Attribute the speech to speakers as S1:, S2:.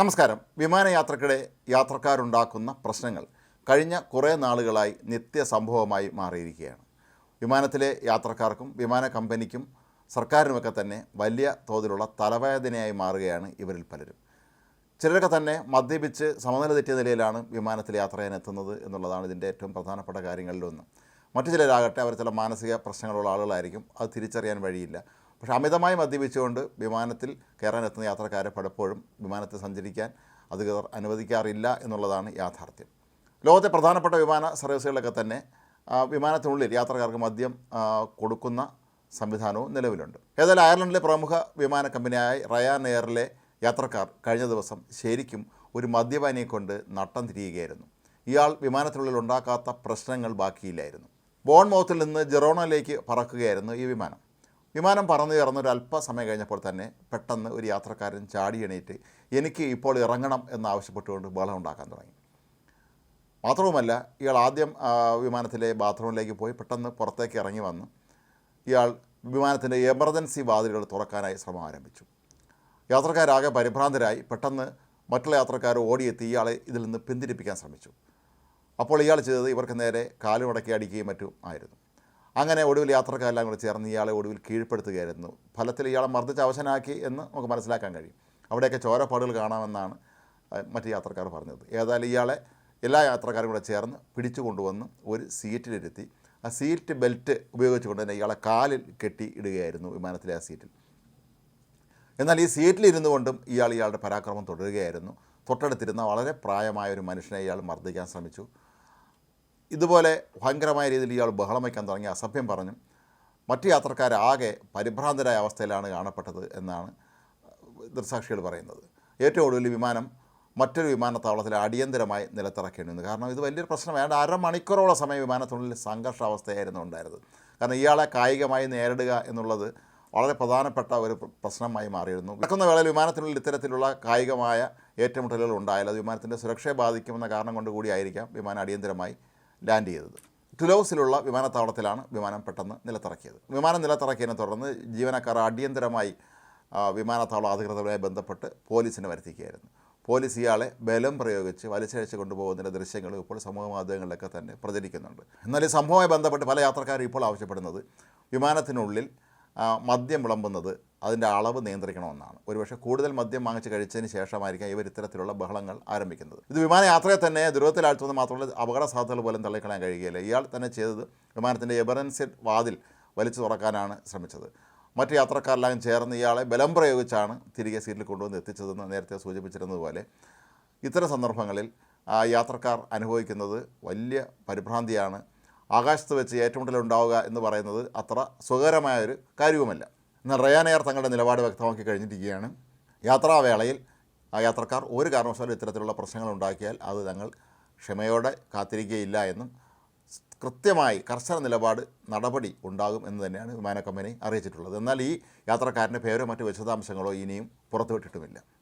S1: നമസ്കാരം. വിമാനയാത്രക്കിടെ യാത്രക്കാരുണ്ടാക്കുന്ന പ്രശ്നങ്ങൾ കഴിഞ്ഞ കുറേ നാളുകളായി നിത്യ സംഭവമായി മാറിയിരിക്കുകയാണ്. വിമാനത്തിലെ യാത്രക്കാർക്കും വിമാന കമ്പനിക്കും സർക്കാരിനുമൊക്കെ തന്നെ വലിയ തോതിലുള്ള തലവേദനയായി മാറുകയാണ് ഇവരിൽ പലരും. ചിലരൊക്കെ തന്നെ മദ്യപിച്ച് സമനില തെറ്റിയ നിലയിലാണ് വിമാനത്തിൽ യാത്ര ചെയ്യാൻ എത്തുന്നത് എന്നുള്ളതാണ് ഇതിന്റെ ഏറ്റവും പ്രധാനപ്പെട്ട കാര്യങ്ങളിലൊന്ന്. മറ്റു ചിലരാകട്ടെ അവർ ചില മാനസിക പ്രശ്നങ്ങളുള്ള ആളുകളായിരിക്കും. അത് തിരിച്ചറിയാൻ വഴിയില്ല. പക്ഷേ അമിതമായി മദ്യപിച്ചുകൊണ്ട് വിമാനത്തിൽ കയറാൻ എത്തുന്ന യാത്രക്കാരെ പലപ്പോഴും വിമാനത്തിൽ സഞ്ചരിക്കാൻ അധികൃതർ അനുവദിക്കാറില്ല എന്നുള്ളതാണ് യാഥാർത്ഥ്യം. ലോകത്തെ പ്രധാനപ്പെട്ട വിമാന സർവീസുകളിലൊക്കെ തന്നെ വിമാനത്തിനുള്ളിൽ യാത്രക്കാർക്ക് മദ്യം കൊടുക്കുന്ന സംവിധാനവും നിലവിലുണ്ട്. ഏതായാലും അയർലൻഡിലെ പ്രമുഖ വിമാന കമ്പനിയായ റയാൻ എയറിലെ യാത്രക്കാർ കഴിഞ്ഞ ദിവസം ശരിക്കും ഒരു മദ്യപാനിയെ കൊണ്ട് നട്ടം തിരിയുകയായിരുന്നു. ഇയാൾ വിമാനത്തിനുള്ളിൽ ഉണ്ടാക്കാത്ത പ്രശ്നങ്ങൾ ബാക്കിയില്ലായിരുന്നു. ബോൺമൗത്തിൽ നിന്ന് ജെറോണയിലേക്ക് പറക്കുകയായിരുന്നു ഈ വിമാനം. വിമാനം പറന്നു കയറുന്ന ഒരു അല്പസമയം കഴിഞ്ഞപ്പോൾ തന്നെ പെട്ടെന്ന് ഒരു യാത്രക്കാരൻ ചാടി എണീറ്റ് എനിക്ക് ഇപ്പോൾ ഇറങ്ങണം എന്നാവശ്യപ്പെട്ടുകൊണ്ട് ബഹളം ഉണ്ടാക്കാൻ തുടങ്ങി. മാത്രവുമല്ല ഇയാൾ ആദ്യം വിമാനത്തിലെ ബാത്റൂമിലേക്ക് പോയി പെട്ടെന്ന് പുറത്തേക്ക് ഇറങ്ങി വന്നു. ഇയാൾ വിമാനത്തിന്റെ എമർജൻസി വാതിലുകൾ തുറക്കാനായി ശ്രമം ആരംഭിച്ചു. യാത്രക്കാരാകെ പരിഭ്രാന്തരായി പെട്ടെന്ന് മറ്റുള്ള യാത്രക്കാർ ഓടിയെത്തി ഇയാളെ ഇതിൽ നിന്ന് പിന്തിരിപ്പിക്കാൻ ശ്രമിച്ചു. അപ്പോൾ ഇയാൾ ചെയ്തത് ഇവർക്ക് നേരെ കാലുമടക്കി അടിക്കുകയും മറ്റും ആയിരുന്നു. അങ്ങനെ ഒടുവിൽ യാത്രക്കാരെല്ലാം കൂടെ ചേർന്ന് ഇയാളെ ഒടുവിൽ കീഴ്പ്പെടുത്തുകയായിരുന്നു. ഫലത്തിൽ ഇയാളെ മർദ്ദിച്ച് അവശനാക്കി എന്ന് നമുക്ക് മനസ്സിലാക്കാൻ കഴിയും. അവിടെയൊക്കെ ചോരപ്പാടുകൾ കാണാമെന്നാണ് മറ്റ് യാത്രക്കാർ പറഞ്ഞത്. ഏതായാലും ഇയാളെ എല്ലാ യാത്രക്കാരും കൂടെ ചേർന്ന് പിടിച്ചു കൊണ്ടുവന്ന് ഒരു സീറ്റിലിരുത്തി ആ സീറ്റ് ബെൽറ്റ് ഉപയോഗിച്ചുകൊണ്ട് തന്നെ ഇയാളെ കാലിൽ കെട്ടി ഇടുകയായിരുന്നു വിമാനത്തിലെ ആ സീറ്റിൽ. എന്നാൽ ഈ സീറ്റിലിരുന്നു കൊണ്ടും ഇയാൾ ഇയാളുടെ പരാക്രമം തുടരുകയായിരുന്നു. തൊട്ടടുത്തിരുന്ന വളരെ പ്രായമായ ഒരു മനുഷ്യനെ ഇയാൾ മർദ്ദിക്കാൻ ശ്രമിച്ചു. ഇതുപോലെ ഭയങ്കരമായ രീതിയിൽ ഇയാൾ ബഹളം വയ്ക്കാൻ തുടങ്ങി. അസഭ്യം പറഞ്ഞു. മറ്റു യാത്രക്കാരാകെ പരിഭ്രാന്തരായ അവസ്ഥയിലാണ് കാണപ്പെട്ടത് എന്നാണ് ദൃക്സാക്ഷികൾ പറയുന്നത്. ഏറ്റവും ഒടുവിൽ വിമാനം മറ്റൊരു വിമാനത്താവളത്തിൽ അടിയന്തരമായി നിലത്തിറക്കേണ്ടി വന്നു കാരണം ഇത് വലിയൊരു പ്രശ്നം വേണ്ട അരമണിക്കൂറോളം സമയം വിമാനത്തിനുള്ളിൽ സംഘർഷാവസ്ഥയായിരുന്നു ഉണ്ടായിരുന്നത്. കാരണം ഇയാളെ കായികമായി നേരിടുക എന്നുള്ളത് വളരെ പ്രധാനപ്പെട്ട ഒരു പ്രശ്നമായി മാറിയിരുന്നു. നടക്കുന്ന വേളയിൽ വിമാനത്തിനുള്ളിൽ ഇത്തരത്തിലുള്ള കായികമായ ഏറ്റുമുട്ടലുകൾ ഉണ്ടായാൽ അത് വിമാനത്തിന്റെ സുരക്ഷയെ ബാധിക്കുമെന്ന കാരണം കൊണ്ട് കൂടിയായിരിക്കാം വിമാനം അടിയന്തരമായി ലാൻഡ് ചെയ്തത്. ടുലോസിലുള്ള വിമാനത്താവളത്തിലാണ് വിമാനം പെട്ടെന്ന് നിലത്തിറക്കിയത്. വിമാനം നിലത്തിറക്കിയതിനെ തുടർന്ന് ജീവനക്കാർ അടിയന്തരമായി വിമാനത്താവള അധികൃതരുമായി ബന്ധപ്പെട്ട് പോലീസിനെ വരുത്തിക്കുകയായിരുന്നു. പോലീസ് ഇയാളെ ബലം പ്രയോഗിച്ച് വലിച്ചഴിച്ച് കൊണ്ടുപോകുന്നതിന്റെ ദൃശ്യങ്ങൾ ഇപ്പോൾ സമൂഹ മാധ്യമങ്ങളിലൊക്കെ തന്നെ പ്രചരിക്കുന്നുണ്ട്. എന്നാൽ ഈ സംഭവവുമായി ബന്ധപ്പെട്ട് പല യാത്രക്കാരും ഇപ്പോൾ ആവശ്യപ്പെടുന്നത് വിമാനത്തിനുള്ളിൽ മദ്യം വിളമ്പുന്നത് അതിന്റെ അളവ് നിയന്ത്രിക്കണമെന്നാണ്. ഒരുപക്ഷെ കൂടുതൽ മദ്യം വാങ്ങിച്ച് കഴിച്ചതിന് ശേഷമായിരിക്കാം ഇവർ ഇത്തരത്തിലുള്ള ബഹളങ്ങൾ ആരംഭിക്കുന്നത്. ഇത് വിമാനയാത്രയെ തന്നെ ദുരിതത്തിലാഴ്ത്തുന്നത് മാത്രമല്ല അപകട സാധ്യതകൾ പോലും തള്ളിക്കളയാൻ കഴിയുകയില്ല. ഇയാൾ തന്നെ ചെയ്തത് വിമാനത്തിന്റെ എമർജൻസി വാതിൽ വലിച്ചു തുറക്കാനാണ് ശ്രമിച്ചത്. മറ്റ് യാത്രക്കാരെല്ലാം ചേർന്ന് ഇയാളെ ബലം പ്രയോഗിച്ചാണ് തിരികെ സീറ്റിൽ കൊണ്ടുവന്ന് എത്തിച്ചതെന്ന് നേരത്തെ സൂചിപ്പിച്ചിരുന്നതുപോലെ ഇത്തരം സന്ദർഭങ്ങളിൽ യാത്രക്കാർ അനുഭവിക്കുന്നത് വലിയ പരിഭ്രാന്തിയാണ് ആകാശത്ത് വെച്ച് ഏറ്റുമുട്ടൽ ഉണ്ടാവുക എന്ന് പറയുന്നത് അത്ര സുഖകരമായ ഒരു കാര്യവുമല്ല. എന്നാൽ റയാൻ എയർ തങ്ങളുടെ നിലപാട് വ്യക്തമാക്കി കഴിഞ്ഞിരിക്കുകയാണ്. യാത്രാവേളയിൽ ആ യാത്രക്കാർ ഒരു കാരണവശാലും ഇത്തരത്തിലുള്ള പ്രശ്നങ്ങൾ ഉണ്ടാക്കിയാൽ അത് തങ്ങൾ ക്ഷമയോടെ കാത്തിരിക്കുകയില്ല എന്നും കൃത്യമായി കർശന നിലപാട് നടപടി ഉണ്ടാകും എന്ന് തന്നെയാണ് വിമാന കമ്പനി അറിയിച്ചിട്ടുള്ളത്. എന്നാൽ ഈ യാത്രക്കാരന്റെ പേരോ മറ്റു വിശദാംശങ്ങളോ ഇനിയും പുറത്തുവിട്ടിട്ടുമില്ല.